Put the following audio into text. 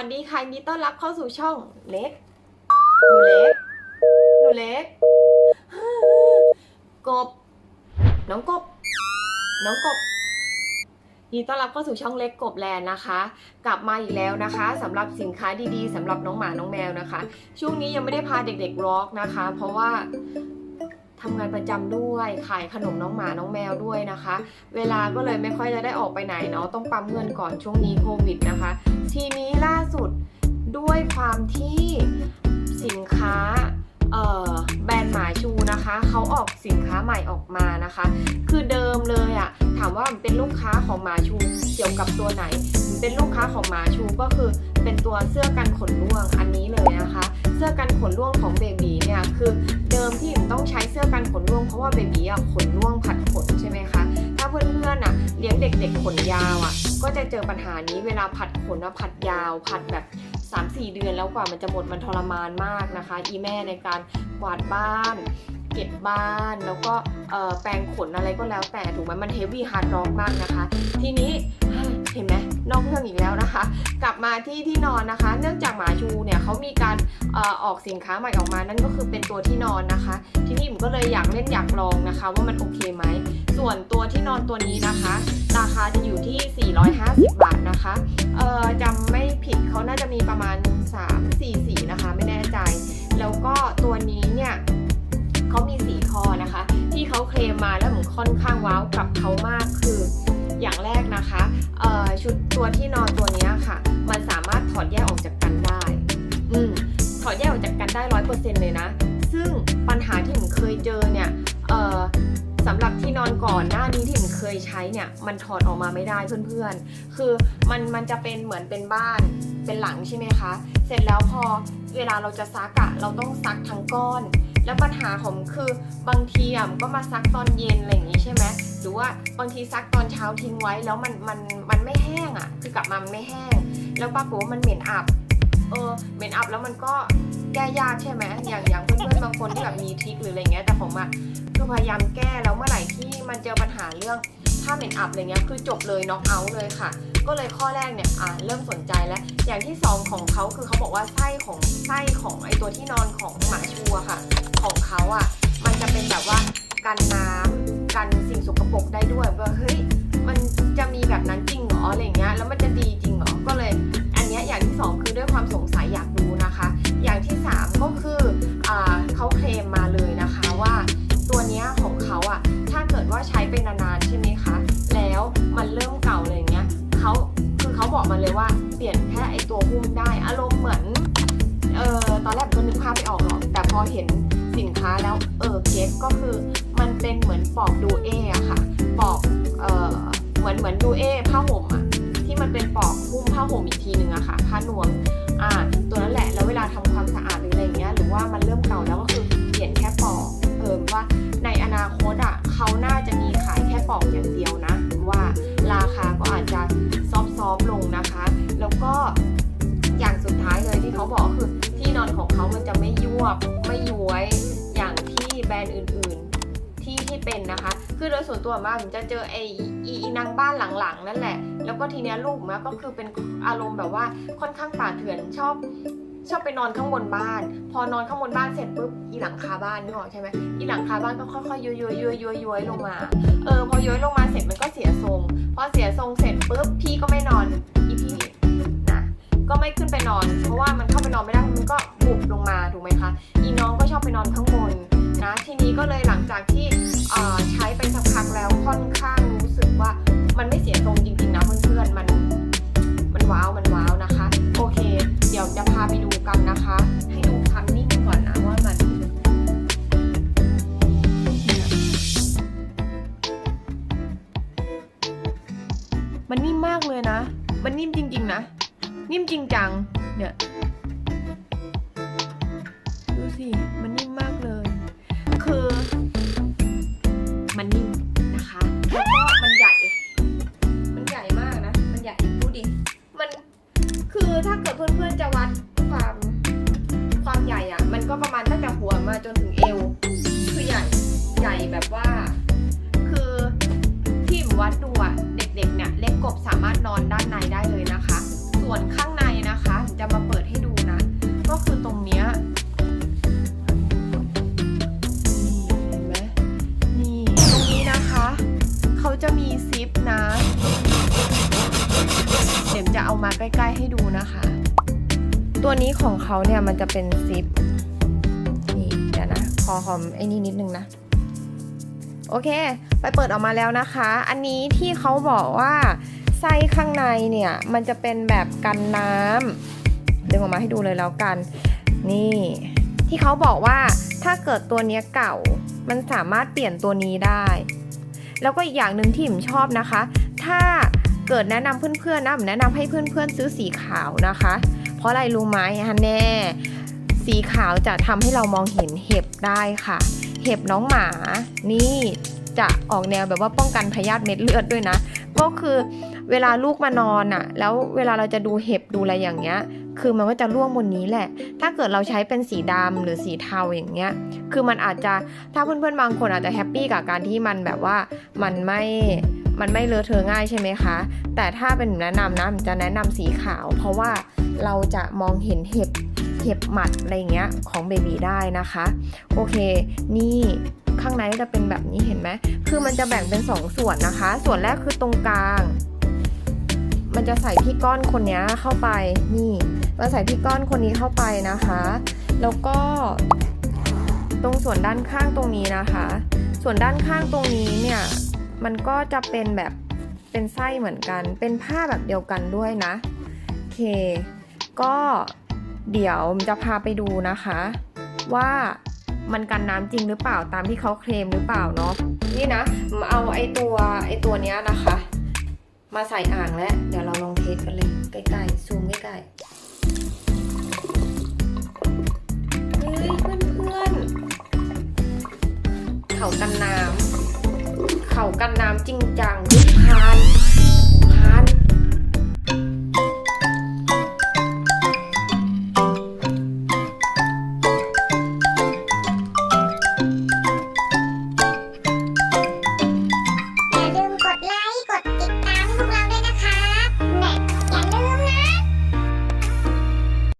ยินดีต้อนรับเข้าสู่ช่องเล็ก หนูเล็ก หนูเล็ก กบ น้องกบ น้องกบยินดีต้อนรับเข้าสู่ช่องเล็กกบแลนนะคะ กลับมาอีกแล้วนะคะสำหรับสินค้าดีๆสำหรับน้องหมาน้องแมวนะคะ ช่วงนี้ยังไม่ได้พาเด็กๆร็อกนะคะ เพราะว่าทำงานประจำด้วยขายขนมน้องหมาน้องแมวด้วยนะคะ เวลาก็เลยไม่ค่อยจะได้ออกไปไหนเนาะต้องปั๊มเงินก่อนช่วงนี้โควิดนะคะ ทีนี้ล่าสุดด้วยความที่สินค้าแบรนด์หมาชูนะคะเขาออกสินค้าใหม่ออกมานะคะ คือเดิมเลยอะถามว่ามันเป็นลูกค้าของหมาชูเกี่ยวกับตัวไหน เป็นลูกค้าของหมาชูก็คือเป็นตัวเสื้อกันขนร่วงอันนี้เลยนะคะ เสื้อกันขนร่วงของเบบีเนี่ยคือเดิมที่ผมต้องใช้เสื้อกันขนร่วงเพราะว่าเบบีอะขนร่วงผัดขนใช่ไหมคะ เพื่อนๆอะเลี้ยงเด็ก ๆ ขนยาวอะก็จะเจอปัญหานี้เวลาผัดขนอะผัดยาว ผัดแบบ 3-4 เดือนแล้วกว่ามันจะหมดมันทรมานมากนะคะ อีแม่ในการกวาดบ้านเก็บบ้านแล้วก็แปรงขนอะไรก็แล้วแต่ถูกไหมมันเฮฟวี่ฮาร์ดร็อกมากนะคะ ทีนี้ เห็นไหมนอกเรื่องอีกแล้วนะคะ กลับมาที่ที่นอนนะคะ เนื่องจากหมาชูเนี่ยเขามีการอออกสินค้าใหม่ออกมา นั่นก็คือเป็นตัวที่นอนนะคะ ที่นี่ผมก็เลยอยากเล่นอยากลองนะคะ ว่ามันโอเคไหม ส่วนตัวที่นอนตัวนี้นะคะ ราคาจะอยู่ที่ 450 บาทนะคะเอ่อจำไม่ผิดเขาน่าจะมีประมาณ 3 4สีนะคะ ไม่แน่ใจ แล้วก็ตัวนี้เนี่ยเขามีสีคอนะคะ ที่เขาเคลมมาแล้วผมค่อนข้างว้าวกับเขามากคือ อย่างแรก ชุดตัวที่นอนตัวนี้ค่ะ มันสามารถถอดแยกออกจากกันได้ อืมถอดแยกออกจากกันได้ร้อยเปอร์เซ็นต์เลยนะ ซึ่งปัญหาที่ผมเคยเจอเนี่ย เอ่อสำหรับที่นอนก่อนหน้านี้ที่ผมเคยใช้เนี่ย มันถอดออกมาไม่ได้เพื่อนๆ คือมันมันจะเป็นเหมือนเป็นบ้านเป็นหลังใช่ไหมคะ เสร็จแล้วพอเวลาเราจะซักอะเราต้องซักทั้งก้อน แล้วปัญหาของคือบางทีอะก็มาซักตอนเย็นอะไรอย่างงี้ใช่ไหมหรือว่าบางทีซักตอนเช้าทิ้งไว้แล้วมันมันมันไม่ มันไม่แห้ง แล้วปรากฏว่ามันเหม็นอับ เออ เหม็นอับแล้วมันก็แก้ยากใช่ไหมอย่างอย่างเพื่อนๆบางคนที่แบบมีทริคหรืออะไรเงี้ย แต่ผมอะคือพยายามแก้แล้วเมื่อไหร่ที่มันเจอปัญหาเรื่องผ้าเหม็นอับอะไรเงี้ย คือจบเลยน็อกเอาท์เลยค่ะ ก็เลยข้อแรกเนี่ยอ่าเริ่มสนใจแล้ว อย่างที่สองของเขาคือเขาบอกว่าไส้ของไส้ของไอตัวที่นอนของหมาชัวค่ะ ของเขาอะมันจะเป็นแบบว่ากันน้ำกันสิ่งสกปรกได้ด้วยว่าเฮ้ย มันจะมีแบบนั้นจริงเหรออะไรเงี้ยแล้วมันจะดีจริงเหรอก็เลย อันเนี้ยอย่างที่สองคือด้วยความสงสัยอยากรู้นะคะ อย่างที่สามก็คืออเขาเคลมมาเลยนะคะว่าตัวเนี้ยของเขาอะถ้าเกิดว่าใช้ไปนานๆใช่ไหมคะแล้วมันเริ่มเก่าเลยอย่างเงี้ยเขาคือเขาบอกมาเลยว่าเปลี่ยนแค่ไอตัวหุ้มได้อารมณ์เหมือนเออตอนแรกก็นึกภาพไม่ออกหรอกแต่พอเห็นสินค้าแล้วเออเก็ตก็คือมันเป็นเหมือนปอกดูเออะค่ะปอกเออ เหมือนเหมือนดูเอผ้าห่มอะที่มันเป็นปอกหุ้มผ้าห่มอีกทีนึงอะค่ะผ้านวมอ่าตัวนั้นแหละแล้วเวลาทำความสะอาดหรืออะไรอย่างเงี้ยหรือว่ามันเริ่มเก่าแล้วก็คือเปลี่ยนแค่ปอกเออว่าในอนาคตอะเขาน่าจะมีขายแค่ปอกอย่างเดียวนะ ว่าราคาก็อาจจะซอฟต์ๆลงนะคะ แล้วก็อย่างสุดท้ายเลยที่เขาบอกก็คือที่นอนของเขามันจะไม่ยวบไม่ย้วยอย่างที่แบรนด์อื่น ๆ ที่ที่เป็นนะคะ คือโดยส่วนตัวมาผมจะเจอไอ้อีนางบ้านหลังๆ นั่นแหละ แล้วก็ทีเนี้ยลูกมาก็คือเป็นอารมณ์แบบว่าค่อนข้างป่าเถื่อนชอบชอบไปนอนข้างบนบ้าน พอนอนข้างบนบ้านเสร็จปุ๊บอีหลังคาบ้านนึกออกใช่ไหมอีหลังคาบ้านก็ค่อยๆย้อยๆย้อยๆย้อยๆย้อยลงมาเออพอย้อยลงมาเสร็จมันก็เสียทรง พอเสียทรงเสร็จปุ๊บพี่ก็ไม่นอนอีพี่นะก็ไม่ขึ้นไปนอน เพราะว่ามันเข้าไปนอนไม่ได้เพราะมันก็บุบลงมาถูกไหมคะอีน้องก็ชอบไปนอนข้างบน นะ ทีนี้ก็เลยหลังจากที่ใช้ไปสักพักแล้วค่อนข้างรู้สึกว่ามันไม่เสียทรงจริงๆนะเพื่อนๆมันมันว้าวมันว้าวนะคะ โอเค เดี๋ยวจะพาไปดูกันนะคะ ให้ดูความนิ่งก่อนนะว่ามันมันนิ่มมากเลยนะ มันนิ่มจริง ๆ นะ นิ่มจริงจังเนี่ย แบบว่า คือที่วัดดูอเด็กๆเนี่ยเล็กกบสามารถนอนด้านในได้เลยนะคะ ส่วนข้างในนะคะจะมาเปิดให้ดูนะ ก็คือตรงเนี้ยเขาจะมีซิปนะ เดี๋ยวจะเอามาใกล้ๆให้ดูนะคะ ตัวนี้ของเขาเนี่ยมันจะเป็นซิปนี่เดี๋ยวนะคอหอมไอ้นี่นิดนึงนะ โอเค ไปเปิดออกมาแล้วนะคะ อันนี้ที่เขาบอกว่าไส้ข้างในเนี่ยมันจะเป็นแบบกันน้ำดึงออกมาให้ดูเลยแล้วกัน นี่ที่เขาบอกว่าถ้าเกิดตัวเนี้ยเก่า มันสามารถเปลี่ยนตัวนี้ได้ แล้วก็อีกอย่างหนึ่งที่ผมชอบนะคะ ถ้าเกิดแนะนำเพื่อนๆนะผมแนะนำให้เพื่อนๆซื้อสีขาวนะคะ เพราะอะไรรู้ไหมฮันแน่ สีขาวจะทำให้เรามองเห็นเห็บได้ค่ะ ห็บน้องหมา นี่จะออกแนวแบบว่าป้องกันพยาธิเม็ดเลือดด้วยนะ ก็คือเวลาลูกมานอนอะแล้วเวลาเราจะดูเห็บดูอะไรอย่างเงี้ย คือมันก็จะร่วงบนนี้แหละ ถ้าเกิดเราใช้เป็นสีดำหรือสีเทาอย่างเงี้ย คือมันอาจจะถ้าเพื่อนๆบางคนอาจจะแฮปปี้กับการที่มันแบบว่ามันไม่มันไม่เลอะเทอะง่ายใช่ไหมคะ แต่ถ้าเป็นแนะนำนะผมจะแนะนำสีขาว เพราะว่าเราจะมองเห็นเห็บ เห็บหมัดอะไรเงี้ยของเบบีได้นะคะ โอเค นี่ข้างในจะเป็นแบบนี้เห็นไหมคือมันจะแบ่งเป็น2ส่วนนะคะ ส่วนแรกคือตรงกลาง มันจะใส่พี่ก้อนคนนี้เข้าไปนี่มาใส่พี่ก้อนคนนี้เข้าไปนะคะ แล้วก็ ตรงส่วนด้านข้างตรงนี้นะคะ ส่วนด้านข้างตรงนี้เนี่ยมันก็จะเป็นแบบเป็นไส้เหมือนกัน เป็นผ้าแบบเดียวกันด้วยนะโอเค ก็ เดี๋ยวจะพาไปดูนะคะ ว่ามันกันน้ำจริงหรือเปล่าตามที่เขาเคลมหรือเปล่าเนาะนี่นะเอาไอตัวไอตัวเนี้ยนะคะ มาใส่อ่างแล้ว เดี๋ยวเราลองเทสกันเลยใกล้ๆซูมใกล้ๆ